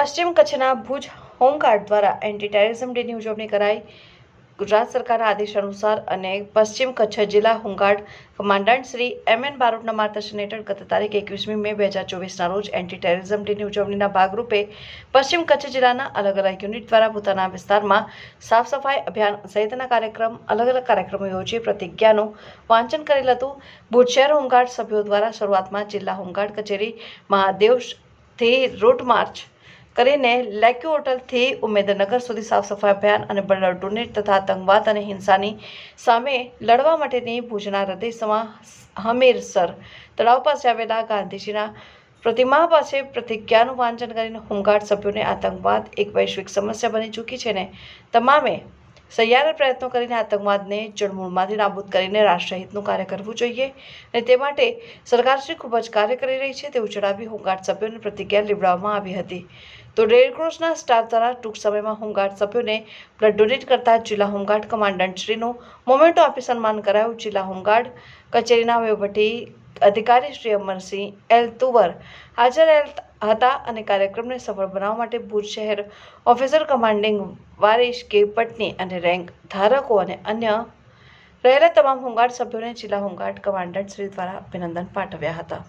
પશ્ચિમ કચ્છના ભુજ હોમગાર્ડ દ્વારા એન્ટી ટેરરિઝમ ડેની ઉજવણી કરાઈ. ગુજરાત સરકારના આદેશ અનુસાર અને પશ્ચિમ કચ્છ જિલ્લા home guard commandant Shri M N બારોટના માર્ગદર્શન હેઠળ ગત તારીખ એકવીસમી મે બે હજાર ચોવીસના રોજ એન્ટી ટેરરિઝમ ડેની ઉજવણીના ભાગરૂપે પશ્ચિમ કચ્છ જિલ્લાના અલગ અલગ યુનિટ દ્વારા પોતાના વિસ્તારમાં સાફ સફાઈ અભિયાન સહિતના કાર્યક્રમ, અલગ અલગ કાર્યક્રમો યોજી પ્રતિજ્ઞાનું વાંચન કરેલ હતું. ભુજ શહેર હોમગાર્ડ સભ્યો દ્વારા શરૂઆતમાં જિલ્લા હોમગાર્ડ કચેરી મહાદેવથી રૂટ માર્ચ કરીને લેક્યુ હોટલથી ઉમેદનગર સુધી સાફ સફાઈ અભિયાન અને બ્લડ ડોનેટ તથા આતંકવાદ અને હિંસાની સામે લડવા માટેની ભુજના હૃદયસમાં હમીરસર તળાવ પાસે આવેલા ગાંધીજીના પ્રતિમા પાસે પ્રતિજ્ઞાનું વાંચન કરીને હોમગાર્ડ સભ્યોને આતંકવાદ એક વૈશ્વિક સમસ્યા બની ચૂકી છે ને તમામે સહિયારા પ્રયત્નો કરીને આતંકવાદને જળમૂળમાંથી નાબૂદ કરીને રાષ્ટ્રહિતનું કાર્ય કરવું જોઈએ અને તે માટે સરકારશ્રી ખૂબ જ કાર્ય કરી રહી છે તેવું જણાવી હોમગાર્ડ સભ્યોને પ્રતિજ્ઞા લેવડાવવામાં આવી હતી. તો રેડક્રોસના સ્ટાફ દ્વારા ટૂંક સમયમાં હોમગાર્ડ સભ્યોને બ્લડ ડોનેટ કરતા જિલ્લા હોમગાર્ડ કમાન્ડન્ટશ્રીનું મોમેન્ટો આપી સન્માન કરાયું. જિલ્લા હોમગાર્ડ કચેરીના વહીવટી અધિકારી શ્રી અમરસિંહ એલ તુવર હાજર રહેલ હતા અને કાર્યક્રમને સફળ બનાવવા માટે ભુજ શહેર ઓફિસર કમાન્ડિંગ વારીશ કે પટની અને રેન્ક ધારકો અને અન્ય રહેલા તમામ હોમગાર્ડ સભ્યોને જિલ્લા હોમગાર્ડ કમાન્ડન્ટ શ્રી દ્વારા અભિનંદન પાઠવ્યા હતા.